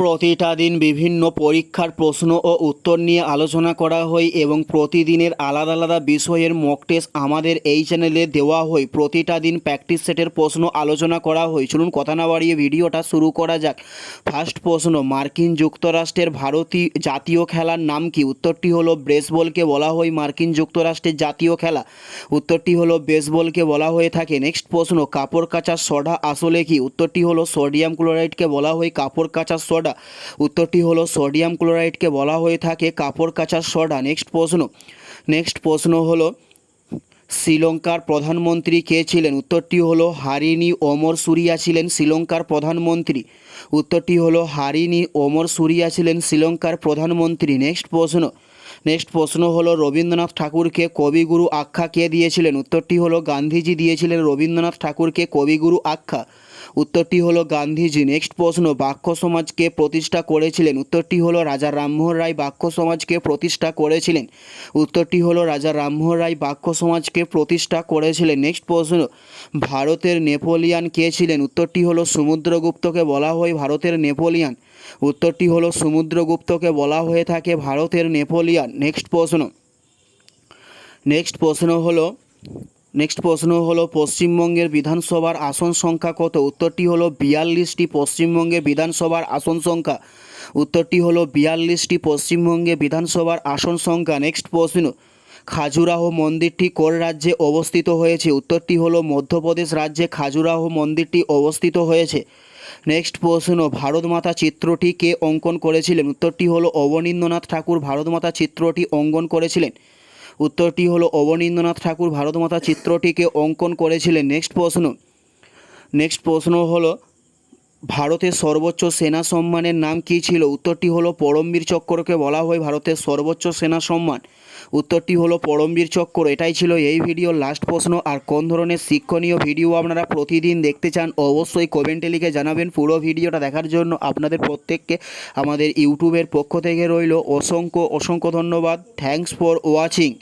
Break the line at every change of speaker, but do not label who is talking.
প্রতিটা দিন বিভিন্ন পরীক্ষার প্রশ্ন ও উত্তর নিয়ে আলোচনা করা হয় এবং প্রতিদিনের আলাদা আলাদা বিষয়ের মক টেস্ট আমাদের এই চ্যানেলে দেওয়া হয়। প্রতিটা দিন প্র্যাকটিস সেটের প্রশ্ন আলোচনা করা হয়। চলুন কথা না বাড়িয়ে ভিডিওটা শুরু করা যাক। ফার্স্ট প্রশ্ন, মার্কিন যুক্তরাষ্ট্রের ভারতীয় জাতীয় খেলার নাম কি? উত্তরটি হলো বেসবলকে বলা হয় মার্কিন যুক্তরাষ্ট্রের জাতীয় খেলা। উত্তরটি হলো বেসবলকে বলা হয়ে থাকে। নেক্সট প্রশ্ন, কাপড় কাচার সোডা আসলে কি? উত্তরটি হলো সোডিয়াম ক্লোরাইডকে বলা হয় কাপড় কাচার সোডা উত্তরটি হলো, সোডিয়াম ক্লোরাইডকে বলা হয়ে থাকে কাপড় কাচার সোডা। নেক্সট প্রশ্ন। নেক্সট প্রশ্ন হলো, শ্রীলঙ্কার প্রধানমন্ত্রী কে ছিলেন? উত্তরটি হলো, হারিনি ওমর সুরিয়া ছিলেন শ্রীলঙ্কার প্রধানমন্ত্রী। উত্তরটি হলো, হারিনি ওমর সুরিয়া ছিলেন শ্রীলঙ্কার প্রধানমন্ত্রী। নেক্সট প্রশ্ন। নেক্সট প্রশ্ন হলো, রবীন্দ্রনাথ ঠাকুরকে কবিগুরু আখ্যা কে দিয়েছিলেন? উত্তরটি হলো, গান্ধীজি দিয়েছিলেন রবীন্দ্রনাথ ঠাকুরকে কবিগুরু আখ্যা। উত্তরটি হলো গান্ধীজি। নেক্সট প্রশ্ন, বাক্য সমাজকে প্রতিষ্ঠা করেছিলেন। উত্তরটি হলো রাজা রামমোহন রায় বাক্য সমাজকে প্রতিষ্ঠা করেছিলেন। উত্তরটি হলো রাজা রামমোহন রায় বাক্য সমাজকে প্রতিষ্ঠা করেছিলেন। নেক্সট প্রশ্ন, ভারতের নেপোলিয়ান কে ছিলেন? উত্তরটি হলো সমুদ্রগুপ্তকে বলা হয় ভারতের নেপোলিয়ান। উত্তরটি হলো সমুদ্রগুপ্তকে বলা হয়ে থাকে ভারতের নেপোলিয়ান। নেক্সট প্রশ্ন নেক্সট প্রশ্ন হলো নেক্সট প্রশ্ন হলো, পশ্চিমবঙ্গের বিধানসভার আসন সংখ্যা কত? উত্তরটি হলো বিয়াল্লিশটি পশ্চিমবঙ্গের বিধানসভার আসন সংখ্যা। উত্তরটি হলো বিয়াল্লিশটি পশ্চিমবঙ্গে বিধানসভার আসন সংখ্যা। নেক্সট প্রশ্ন, খাজুরাহ মন্দিরটি কোন রাজ্যে অবস্থিত হয়েছে? উত্তরটি হলো, মধ্যপ্রদেশ রাজ্যে খাজুরাহ মন্দিরটি অবস্থিত হয়েছে। নেক্সট প্রশ্ন, ভারত মাতা চিত্রটি কে অঙ্কন করেছিলেন? উত্তরটি হলো, অবনীন্দ্রনাথ ঠাকুর ভারত মাতা চিত্রটি অঙ্কন করেছিলেন। উত্তরটি হলো, অবনীন্দ্রনাথ ঠাকুর ভারতমাতা চিত্রটিকে অঙ্কন করেছিলেন। নেক্সট প্রশ্ন। নেক্সট প্রশ্ন হলো, ভারতের সর্বোচ্চ সেনা সম্মানের নাম কী ছিল? উত্তরটি হলো, পরমবীর চক্রকে বলা হয় ভারতের সর্বোচ্চ সেনা সম্মান। উত্তরটি হলো, পরমবীর চক্র। এটাই ছিল এই ভিডিওর লাস্ট প্রশ্ন। আর কোন ধরনের শিক্ষণীয় ভিডিও আপনারা প্রতিদিন দেখতে চান, অবশ্যই কমেন্টে লিখে জানাবেন। পুরো ভিডিওটা দেখার জন্য আপনাদের প্রত্যেককে আমাদের ইউটিউবের পক্ষ থেকে রইল। অসংখ্য অসংখ্য ধন্যবাদ। Thanks for watching